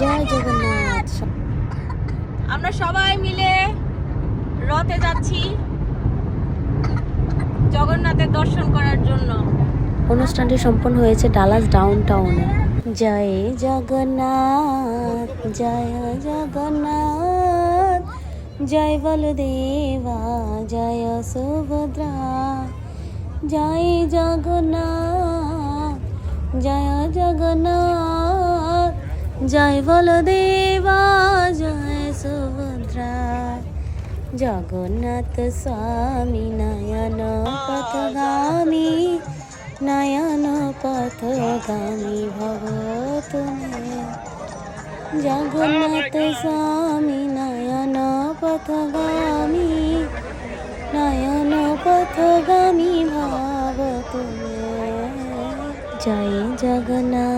জয় জগন্নাথ। আমরা সবাই মিলে রথে যাচ্ছি জগন্নাথের দর্শন করার জন্য। অনুষ্ঠানটি সম্পন্ন হয়েছে ডালাস ডাউন টাউনে জয় জগন্নাথ জয় জগন্নাথ জয় বলদেবা জয় সুভদ্রা জয় জগন্নাথ জয় জগন্নাথ। জয় বলদেবা, জয় সুভদ্রা। জগন্নাথ স্বামী নয়ন পথগামী নয়ন পথগামী ভব তুমি জগন্নাথ স্বামী নয়ন পথগামী নয়ন পথগামী ভাব তুমি জয় Jagannath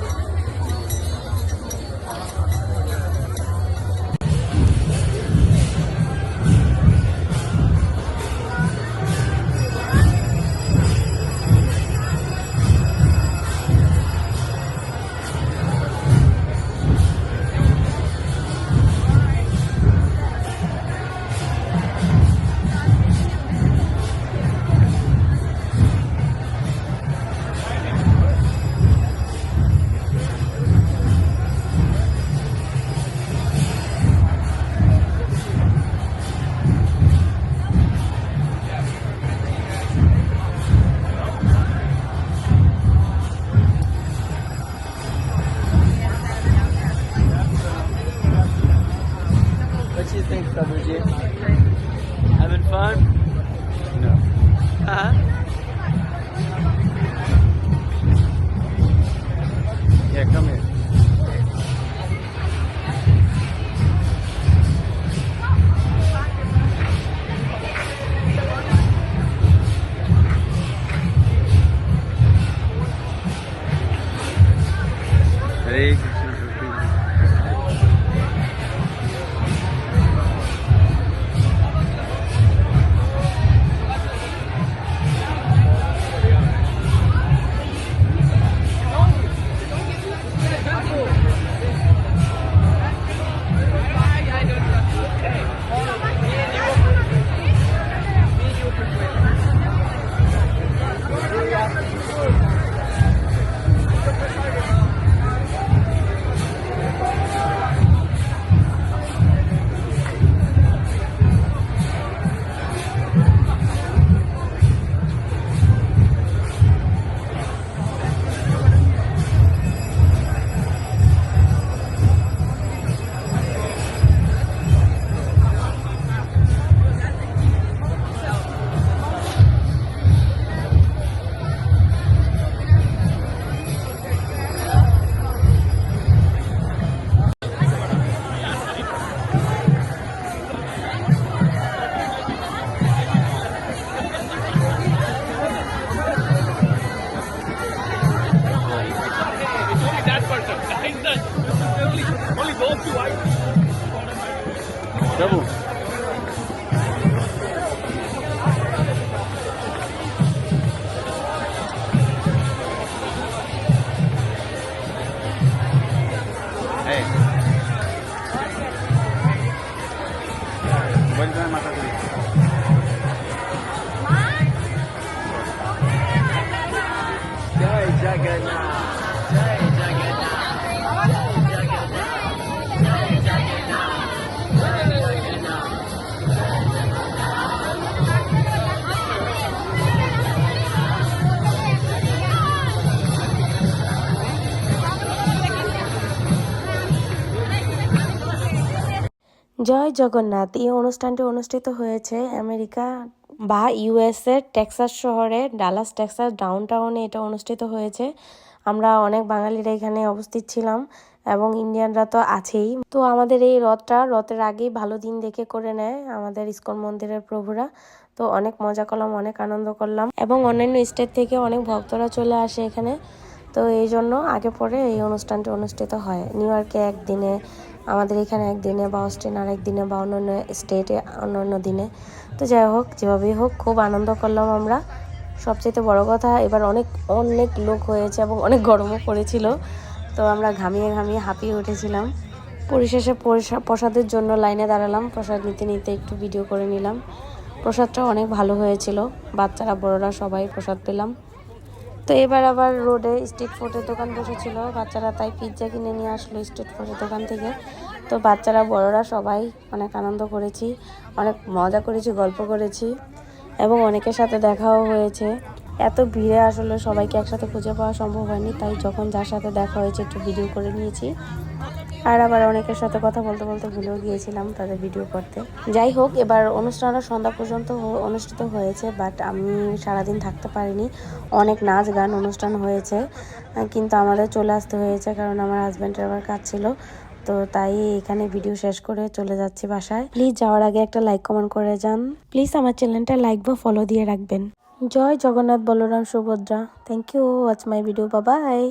do you think, Babuji? Having fun? No. Huh? Yeah, come here. Hare জয় জগন্নাথ, এই অনুষ্ঠানটি অনুষ্ঠিত হয়েছে আমেরিকা বা ইউএসএর টেক্সাস শহরে, ডালাস, টেক্সাস ডাউন টাউনে এটা অনুষ্ঠিত হয়েছে। আমরা অনেক বাঙালিরা এখানে অবস্থিত ছিলাম এবং ইন্ডিয়ানরা তো আছেই। তো আমাদের এই রথটা, রথের আগেই ভালো দিন দেখে করে নেয় আমাদের ইস্কন মন্দিরের প্রভুরা। তো অনেক মজা করলাম, অনেক আনন্দ করলাম এবং অন্যান্য স্টেট থেকে অনেক ভক্তরা চলে আসে এখানে। তো এই জন্য আগে পরে এই অনুষ্ঠানটি অনুষ্ঠিত হয়। নিউ ইয়র্কে একদিনে, আমাদের এখানে একদিনে বা অস্ট্রেন আর একদিনে বা অন্যান্য স্টেটে অন্যান্য দিনে। তো যাই হোক, যেভাবেই হোক, খুব আনন্দ করলাম আমরা। সবচেয়ে বড় কথা, এবার অনেক অনেক লোক হয়েছে এবং অনেক গরমও পড়েছিল। তো আমরা ঘামিয়ে ঘামিয়ে হাঁপিয়ে উঠেছিলাম। পরিশেষে প্রসাদের জন্য লাইনে দাঁড়ালাম। প্রসাদ নিতে নিতে একটু ভিডিও করে নিলাম। প্রসাদটা অনেক ভালো হয়েছিল। বাচ্চারা, বড়রা সবাই প্রসাদ পেলাম। তো এবার আবার রোডে স্ট্রিট ফুডের দোকান বসেছিল। বাচ্চারা তাই পিৎজা কিনে নিয়ে আসলো স্ট্রিট ফুডের দোকান থেকে। তো বাচ্চারা, বড়রা সবাই অনেক আনন্দ করেছি, অনেক মজা করেছি, গল্প করেছি এবং অনেকের সাথে দেখাও হয়েছে। এত ভিড়ে আসলে সবাইকে একসাথে খুঁজে পাওয়া সম্ভব হয়নি, তাই যখন যার সাথে দেখা হয়েছে একটু ভিডিও করে নিয়েছি। আর আবার অনেকের সাথে কথা বলতে বলতে ভুলেও গিয়েছিলাম তাদের ভিডিও করতে। যাই হোক, এবার অনুষ্ঠানটা সন্ধ্যা পর্যন্ত অনুষ্ঠিত হয়েছে বাট আমি সারাদিন থাকতে পারিনি। অনেক নাচ গান অনুষ্ঠান হয়েছে কিন্তু আমাদের চলে আসতে হয়েছে কারণ আমার হাজব্যান্ডের আবার কাজ ছিল। তো তাই এখানে ভিডিও শেষ করে চলে যাচ্ছি বাসায়। প্লিজ যাওয়ার আগে একটা লাইক কমেন্ট করে যান। প্লিজ আমার চ্যানেলটা লাইক বা ফলো দিয়ে রাখবেন। জয় Jagannath Balaram Subhadra. Thank you watch my video Babai